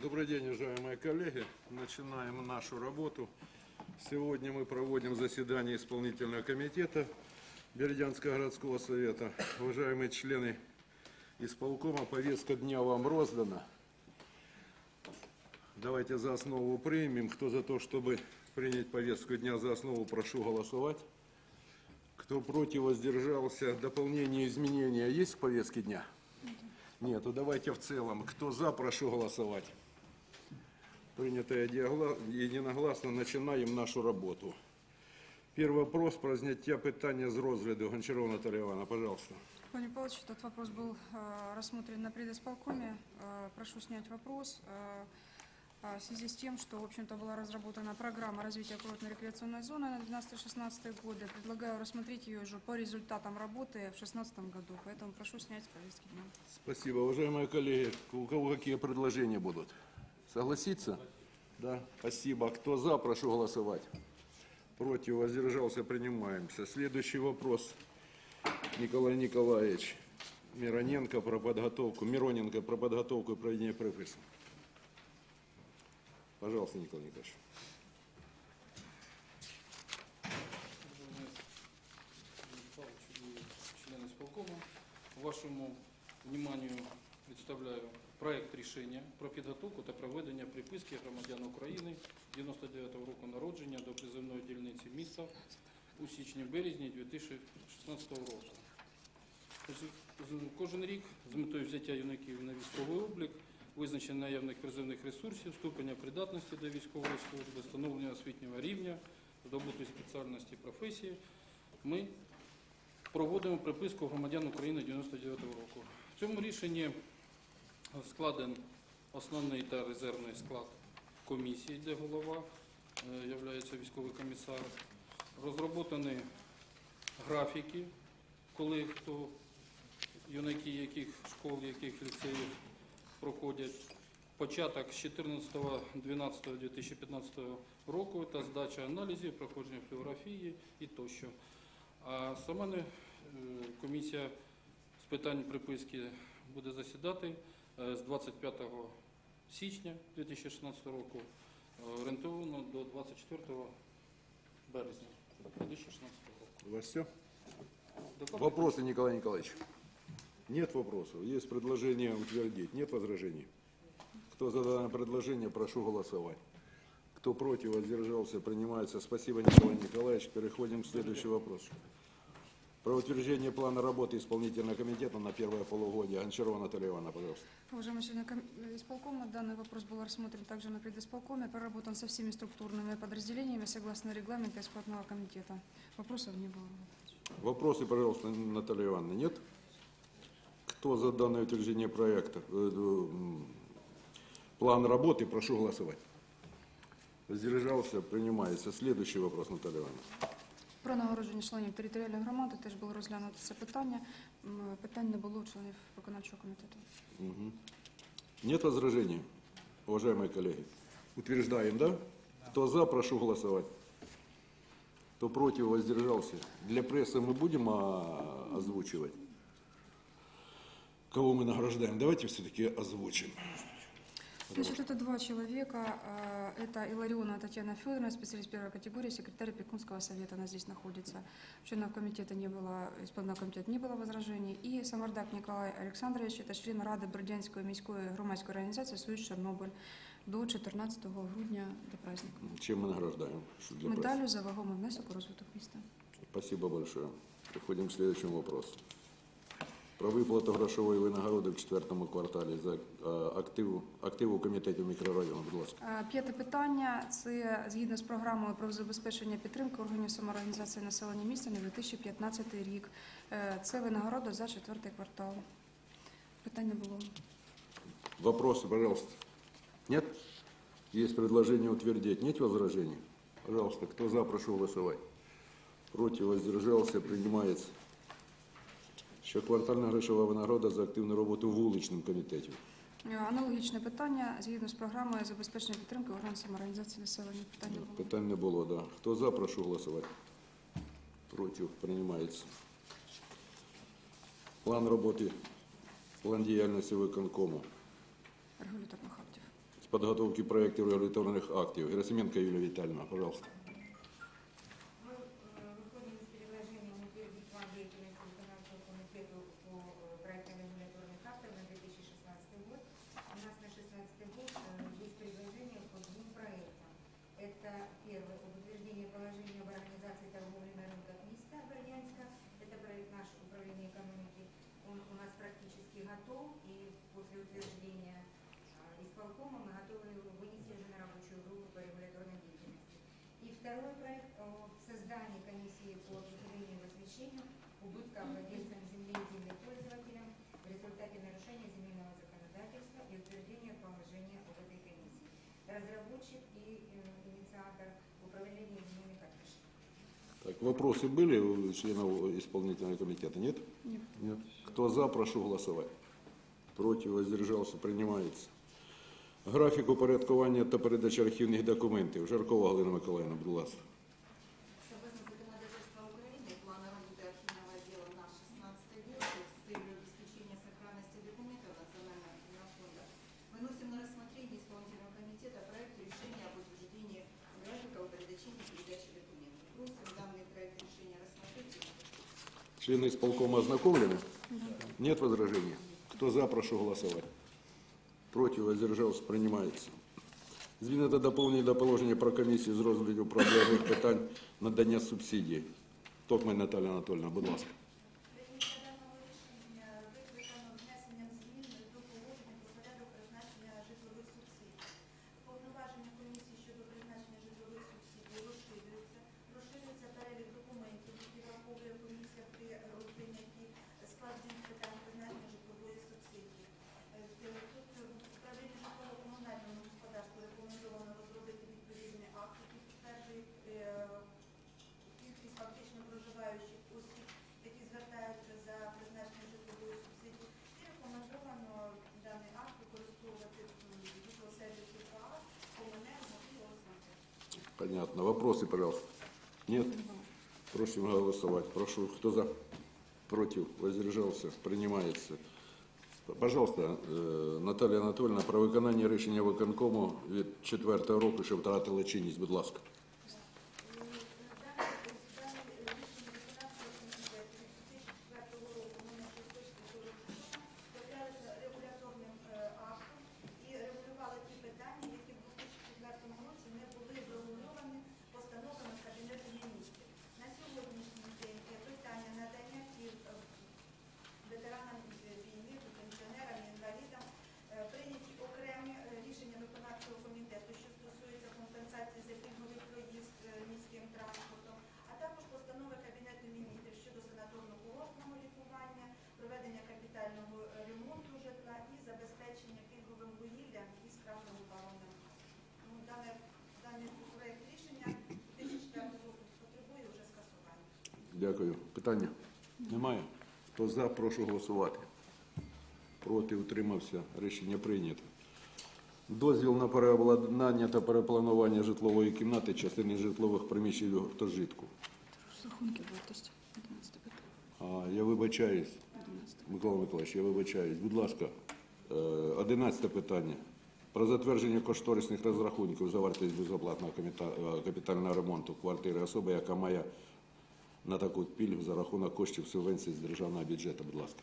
Добрый день, уважаемые коллеги. Начинаем нашу работу. Сегодня мы проводим заседание исполнительного комитета Бердянского городского совета. Уважаемые члены исполкома, повестка дня вам роздана. Давайте за основу примем. Кто за то, чтобы принять повестку дня за основу, прошу голосовать. Кто против, воздержался. Дополнение, изменения есть в повестке дня? Нету. Давайте в целом. Кто за, прошу голосовать. Принято едиогла- единогласно. Начинаем нашу работу. Первый вопрос про зняття питання з розгляду. Гончарова Наталья Ивановна, пожалуйста. Павел Павлович, этот вопрос был э, рассмотрен на предисполкоме. Э, прошу снять вопрос э, в связи с тем, что, в общем-то, была разработана программа развития курортно-рекреационной зоны на 12-16 годы. Предлагаю рассмотреть ее уже по результатам работы в 2016 году. Поэтому прошу снять с повестки дня. Спасибо. Уважаемые коллеги, у кого какие предложения будут? Согласиться? Да. Спасибо. Кто за, прошу голосовать. Против, воздержался, принимаемся. Следующий вопрос. Николай Николаевич Мироненко про подготовку, Мироненко про подготовку и проведение приписи. Пожалуйста, Николай Николаевич. Члены исполкома. Вашому вниманию представляю проект рішення про підготовку та проведення приписки громадян України 99-го року народження до призовної дільниці міста у січні-березні 2016 року. Кожен рік з метою взяття юнаків на військовий облік, визначення наявних призовних ресурсів, ступеня придатності до військової служби, встановлення освітнього рівня, здобутої спеціальності професії, ми проводимо приписку громадян України 99-го року. В цьому рішенні складен основний та резервний склад комісії, де голова е, являється військовий комісар. Розроблені графіки, коли хто, юнаки яких школ, яких ліцеїв проходять. Початок з 14.12.2015 року та здача аналізів, проходження флюорографії і тощо. А сама е, комісія з питань приписки буде засідати з 25 січня 2016 року, е, орієнтовано до 24 березня 2016 року. У вас все? Доклад- Вопросы, Николай Николаевич? Нет вопросов. Есть предложение утвердить. Нет возражений? Кто за данное предложение, прошу голосовать. Кто против, воздержался, принимается. Спасибо, Николай Николаевич. Переходим к следующему вопросу. Про утверждение плана работы исполнительного комитета на первое полугодие. Гончарова Наталья Ивановна, пожалуйста. Уважаемые члены ком- исполкома, данный вопрос был рассмотрен также на предисполкоме, проработан со всеми структурными подразделениями согласно регламента исполнительного комитета. Вопросов не было. Вопросы, пожалуйста, Наталья Ивановна, нет? Кто за данное утверждение проекта? Э, э, План работы, прошу голосовать. Воздержался, принимается. Следующий вопрос, Наталья Ивановна. Про нагородження членів територіальної громади теж було розглянуто це питання. М, Питань не було у членів виконавчого комітету. Мгм. Нет возражений, уважаемые коллеги? Утверждаем, да? Кто за, прошу голосовать. Кто против, воздержался. Для прессы мы будем а, озвучивать? Кого мы награждаем? Давайте все-таки озвучим. Значит, это два человека. А, Это Илариона Татьяна Федоровна, специалист первой категории, секретарь опекунского совета. Она здесь находится. Членов комитета не было, исполнительного комитета не было возражений. И Самардак Николай Александрович, это член Ради Бердянської міської громадської організації «Союз Чорнобиль» до 14 грудня до праздника. Чем мы награждаем? Что для прессы? Медалю за вагомий внесок у розвиток міста. Спасибо большое. Переходим к следующему вопросу. Про виплату грошової винагороди в четвертому кварталі за активу, активу комітетів мікрорайону. Будь ласка. П'яте питання це згідно з програмою про забезпечення підтримки органів самоорганізації населення міста на 2015 рік. Е, Це винагорода за четвертий квартал. Питань не було. Вопросы, пожалуйста. Нет? Есть предложение утвердить. Нет возражений? Пожалуйста, кто за, прошу голосовать. Против, воздержался, принимается. Що квартальна грошова винагорода за активну роботу вуличним комітетів. Е, аналогічне питання згідно з програмою забезпечення підтримки орган самоорганізації населення. Питання було. Питань не було, так. Да. Хто за, прошу голосувати. Проти приймається. План роботи, план діяльності виконкому. Регуляторних актів. З підготовки проєктів регуляторних актів. Герасименко Юлія Вітальна, пожалуйста. разработчик и э, инициатор управления иными Так, вопросы были у членов исполнительного комитета, нет? Нет. Нет. Кто за, прошу голосовать. Против, воздержался, принимается. График упорядкування та передачі архівних документів. Жаркова Галина Миколаївна, будь ласка. исполкома ознакомлены? Нет возражений? Кто за, прошу голосовать. Против, воздержался, принимается. Змінити доповнення до положення про комиссию комісію з розгляду проблемних питань надання субсидій. Токмай Наталья Анатольевна, будь ласка. Понятно. Вопросы, пожалуйста. Нет? Просим голосовать. Прошу, кто за? Против? Воздержался? Принимается. Пожалуйста, э, Наталья Анатольевна, про виконання рішення виконкому від 4 року, що втратила чинність, будь ласка. Дякую. Питання? Немає. Хто за, прошу голосувати. Проти утримався. Рішення прийнято. Дозвіл на переобладнання та перепланування житлової кімнати частини житлових приміщень гуртожитку. Рахунки вартості 11 Я вибачаюсь, Микола Миколаївич, я вибачаюсь. Будь ласка, е, 11 питання. Про затвердження кошторисних розрахунків за вартість безоплатного е, капітального ремонту квартири особи, яка має на такую пільгу за рахунок коштів субвенції з державного бюджету. Будь ласка.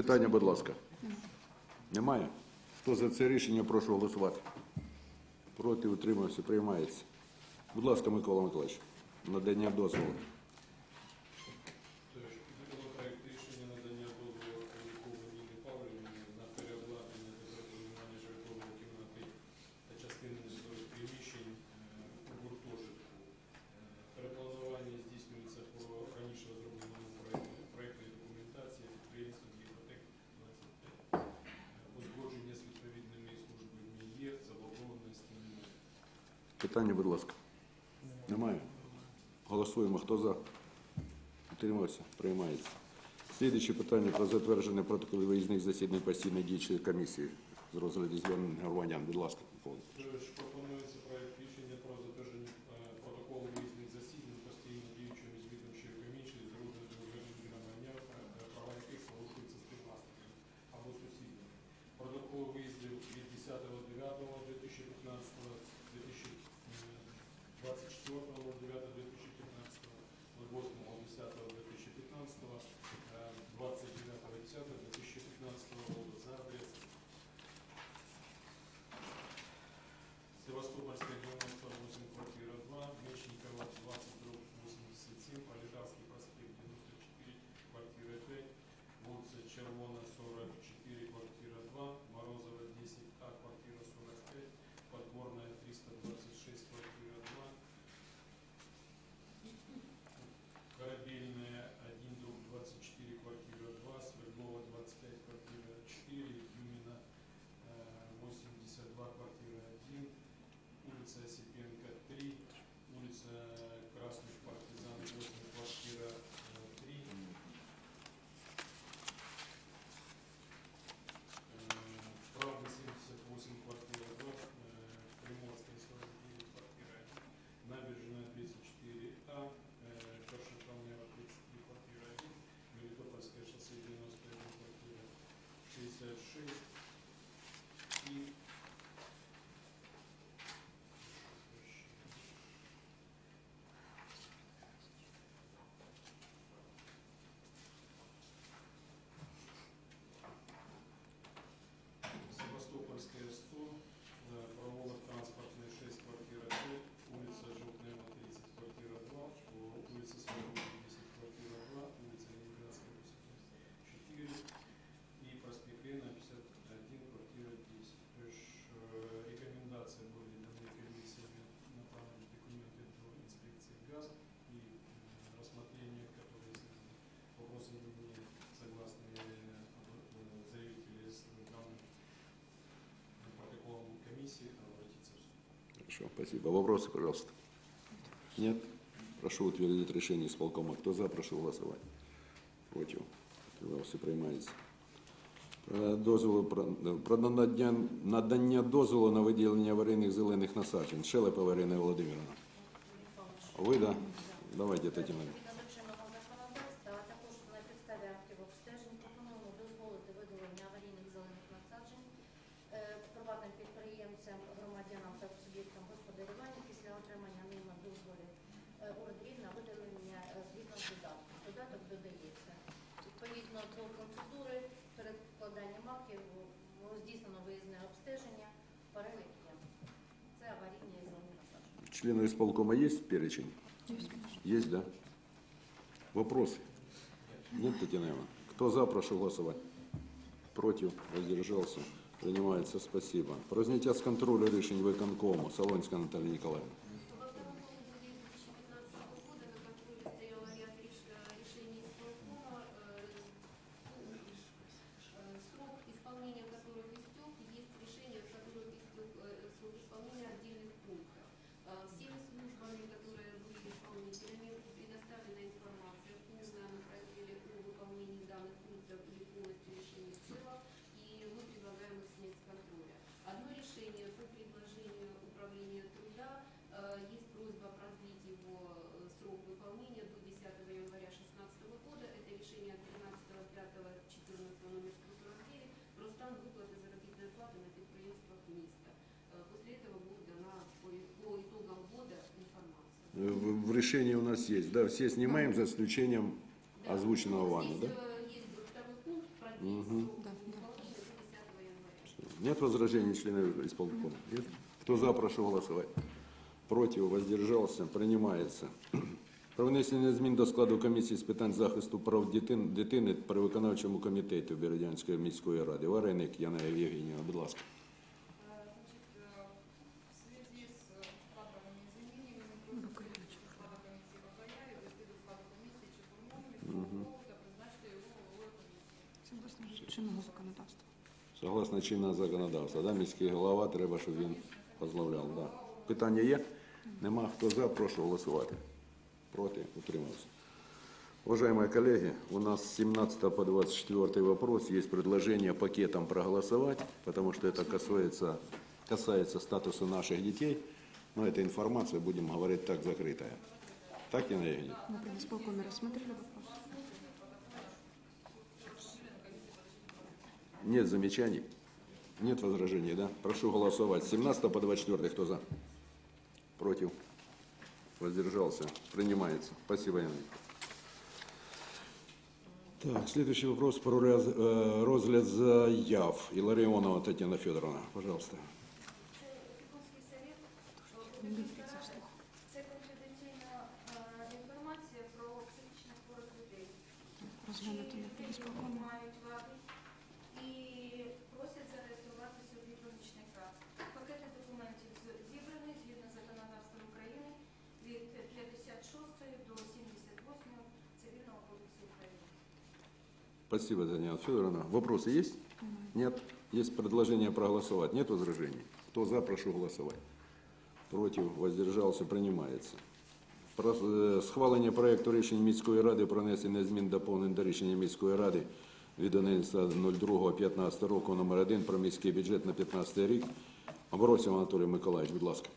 Питання, будь ласка. Немає? Хто за це рішення? Прошу голосувати. Проти утримався, приймається. Будь ласка, Микола Миколаївич, надання дозволу. Питання, будь ласка. Немає. Голосуємо. Хто за? Утримався? Приймається. Слідуюче питання про затвердження протоколів виїзних засідань постійної діючої комісії з розгляду звернень громадян. Будь ласка. Хорошо, спасибо. Вопросы, пожалуйста. Нет? Прошу утвердить решение исполкома. Кто за, прошу голосовать. Против. Утримався, приймається. Про дозволу, про, про надання, надання дозволу на виділення аварійних зелених насаджень. Шелепа Варина Володимировна. Ви, да? Давайте, Тетяна. членов исполкома есть перечень? Есть. Есть, да? Вопросы? Нет, Татьяна Ивановна? Кто за, прошу голосовать. Против, воздержался. Принимается, спасибо. Про зняття з контролю рішень виконкому. Солонська Наталія в решении у нас есть, да, все снимаем за исключением да, озвученного вами, да? Угу. Да, да. Нет возражений членов исполкома? Нет? Кто за, прошу голосовать. Против, воздержался, Принимается. Про внесення змін до складу комісії з питань захисту прав дитини при виконавчому комітеті Бердянської міської ради. Вареник Яна Євгенівна, будь ласка. чинного законодавства. Согласно чинного законодавства, да, міський голова, треба, щоб він розглавляв. Да. Питання є? Нема хто за, прошу голосувати. Проти, утримався. Уважаемые коллеги, у нас 17 по 24 вопрос. Есть предложение пакетом проголосовать, потому что это касается, касается статуса наших детей. Но эта информация, будем говорить так, закрытая. Так, Нина Евгеньевна? Мы при рассмотрели вопрос. Нет замечаний? Нет возражений, да? Прошу голосовать. С 17 по 24 кто за? Против? Воздержался? Принимается. Спасибо, Нина. Так, следующий вопрос про э, розгляд заяв. Иларионова Татьяна Федоровна, пожалуйста. Не і просять зареєструвати собі помічника. Пакети документів з- зібрані згідно з законодавством України від 56 до 78 Цивільного кодексу України. Спасибо, Татьяна Федоровна. Вопросы есть? Нет? Есть предложение проголосовать. Нет возражений? Кто за, прошу голосовать. Против, воздержался, принимается. Про е, схвалення проекту рішення міської ради про внесення змін доповнень до рішення міської ради від 11.02.15 року номер 1 про міський бюджет на 15 рік. Оборосів Анатолій Миколаївич, будь ласка.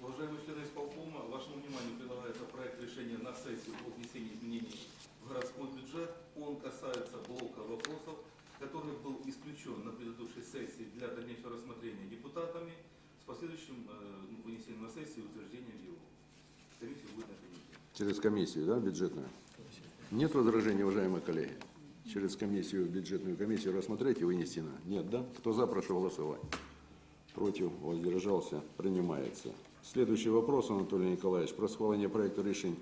Уважаемые члены исполкома, вашему вниманию предлагается проект решения на сессию о внесении изменений в городской бюджет. Он касается блока вопросов, который был исключен на предыдущей сессии для дальнейшего рассмотрения депутатами с последующим э, ну, вынесением на сессию и утверждением его. Комиссия будет на комитете. Через комиссию, да, бюджетную? Нет возражений, уважаемые коллеги? Через комиссию, бюджетную комиссию рассмотреть и вынести на? Нет, да? Кто за, прошу голосовать. Против, воздержался, принимается. Следующий вопрос, Анатолий Николаевич, про схвалення проекту рішень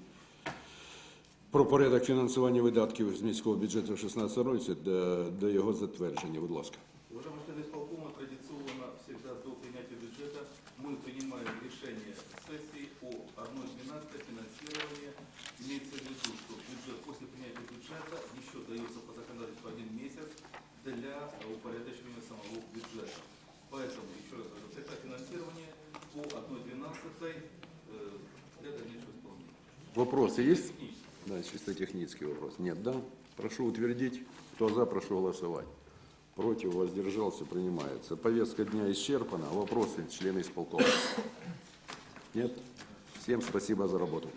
про порядок фінансування видатків з міського бюджету 16 році до, до його затвердження. Будь ласка. Уважаемые члены исполкома, традиционно всегда до принятия бюджета мы принимаем решение сессии о 1.12 финансирования. Имеется в виду, что бюджет после принятия бюджета еще дается по законодательству один месяц для упорядочивания самого бюджета. Поэтому, еще раз говорю, это финансирование по 1.12 э, для дальнейшего исполнения. Вопросы есть? Да, чисто технический вопрос. Нет, да? Прошу утвердить. Кто за, прошу голосовать. Против, воздержался, принимается. Повестка дня исчерпана. Вопросы члены исполкома? Нет? Всем спасибо за работу.